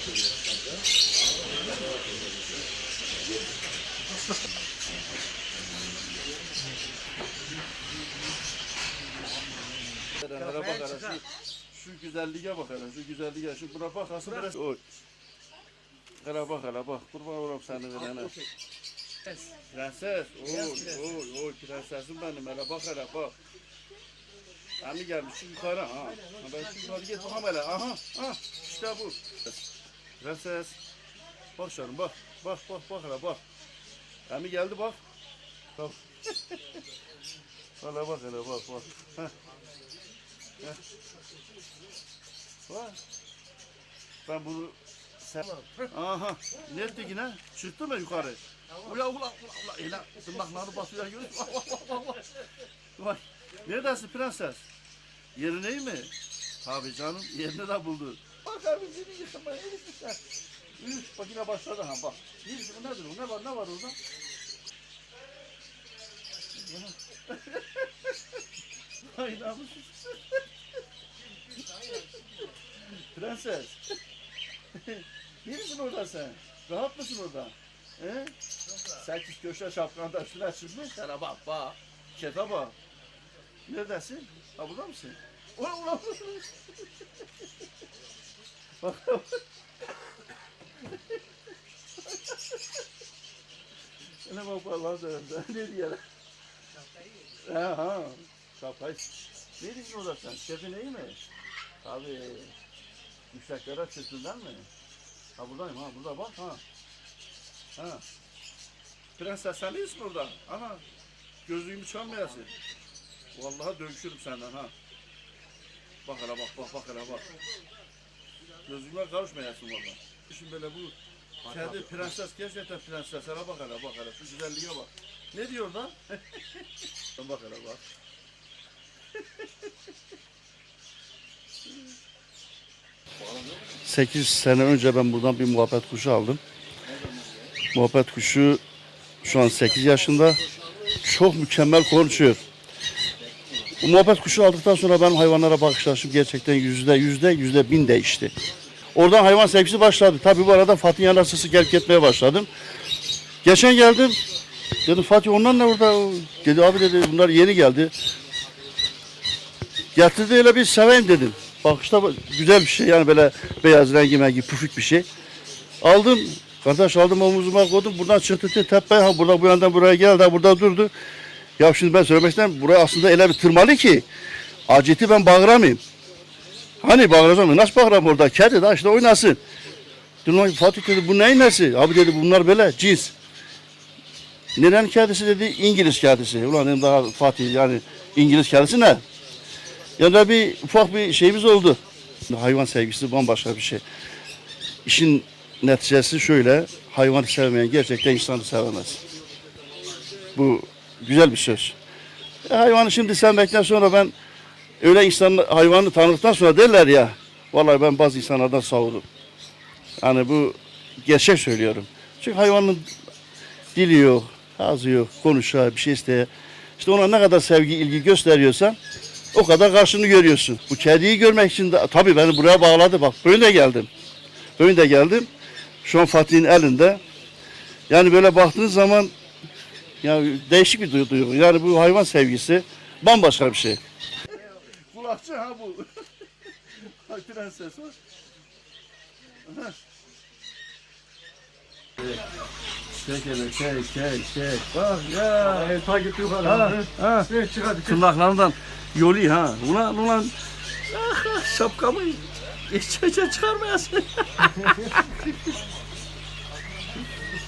Hele bak hele şu, şu güzelliğe bak hele şu güzelliğe şu buna bak asıl biraz oy. Hele bak hele bak kurban olurum seni verene. Prenses oy oy oy prensesim benim hele bak hele bak. Hani gelmiş şu yukarı ha. ha ben şu yukarı git bakalım hele aha ha işte bu. Prenses. Bak canım bak bak bak bak hele bak. Hani geldi bak. Bak. Hele bak hele bak bak. Var. Ben bunu sen... Aha. Nerede yine? Çıktı mı yukarı? Ula ula ula ula. Ela tırnakları basıyor. Yürü. Vay. Neredesin prenses? Yerin iyi mi? Tabii canım yerini de buldu. Bak abi seni yıkamaya gitmişler. Üf bak yine başladı ha bak. Ne, bu nedir o? Ne var ne var orada? Ay namussuz. Prenses. Neresin orada sen? Rahat mısın orada? He? Sekiz köşe şapkan da üstüne çıkmış. Sana bak bak. Şefe bak. Neredesin? Ha burada mısın? Ulan ulan. Bak. Ne bak lan sen. Ne diyorlar? Ha ha. Şapkayı. Ne diyorsun orada sen? Şefin iyi mi? Tabii. Çıktın değil mi? Ha buradayım ha burada bak ha. Ha. Prenses sen iyisin burada. Ana. Gözlüğümü çalmayasın. Vallahi dövüşürüm senden ha. Bak hele bak bak bak hele bak. Gözlüğüme karışmayasın vallahi. Şimdi böyle bu kendi prenses gerçekten prenses. Hele bak hele bak hele şu güzelliğe bak. Ne diyor lan? bak hele bak. Sekiz sene önce ben buradan bir muhabbet kuşu aldım. Muhabbet kuşu şu an 8 yaşında. Çok mükemmel konuşuyor. Bu muhabbet kuşu aldıktan sonra benim hayvanlara bakışlaşım gerçekten yüzde yüzde yüzde bin değişti. Oradan hayvan sevgisi başladı. Tabii bu arada Fatih yanasısı gelip gitmeye başladım. Geçen geldim. Dedim Fatih onlar ne orada? Dedi abi dedi bunlar yeni geldi. Getirdi öyle bir seveyim dedim. Bakışta güzel bir şey yani böyle beyaz rengi mengi pufik bir şey. Aldım. Kardeş aldım omuzuma koydum. Buradan çıktı tepeye. Ha burada bu yandan buraya geldi. Burada durdu. Ya şimdi ben söylemek istedim. Buraya aslında öyle bir tırmalı ki. Aceti ben bağıramayayım. Hani bağıracağım? Nasıl bağıram orada? Kedi de işte oynasın. Dedim Fatih dedi bu neyin nesi? Abi dedi bunlar böyle cins. Nerenin kedisi dedi? İngiliz kedisi. Ulan dedim daha Fatih yani İngiliz kedisi ne? Ya da bir ufak bir şeyimiz oldu. Hayvan sevgisi bambaşka bir şey. İşin neticesi şöyle. Hayvanı sevmeyen gerçekten insanı sevemez. Bu güzel bir söz. E, hayvanı şimdi sevmekten sonra ben öyle insan hayvanı tanıdıktan sonra derler ya. Vallahi ben bazı insanlardan savurum. Yani bu gerçek söylüyorum. Çünkü hayvanın dili yok, ağzı yok, konuşuyor, bir şey isteye. İşte ona ne kadar sevgi, ilgi gösteriyorsan o kadar karşını görüyorsun. Bu kediyi görmek için de tabii beni buraya bağladı. Bak böyle geldim. Böyle geldim. Şu an Fatih'in elinde. Yani böyle baktığınız zaman ya değişik bir duygu. Yani bu hayvan sevgisi bambaşka bir şey. Kulakçı ha bu. Bak prenses var. Çek hele çek çek çek. Bak ya. Evet, takip yok Ha, adam. ha. Evet, çık hadi. Tırnaklarından yolu ha. Ulan ulan. Ah, ah, şapkamı içe içe çıkarmayasın.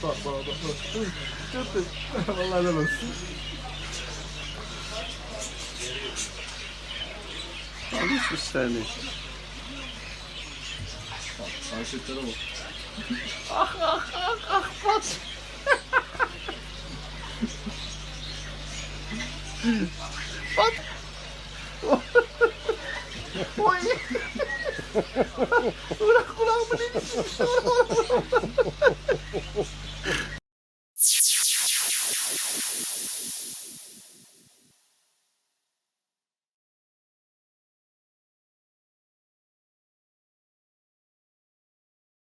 Bak bak bak. bak. Gördün. Vallahi helal olsun. Alışmış seni. Hareketlere bak. Oy. Ulan kulağımı ne dikmişler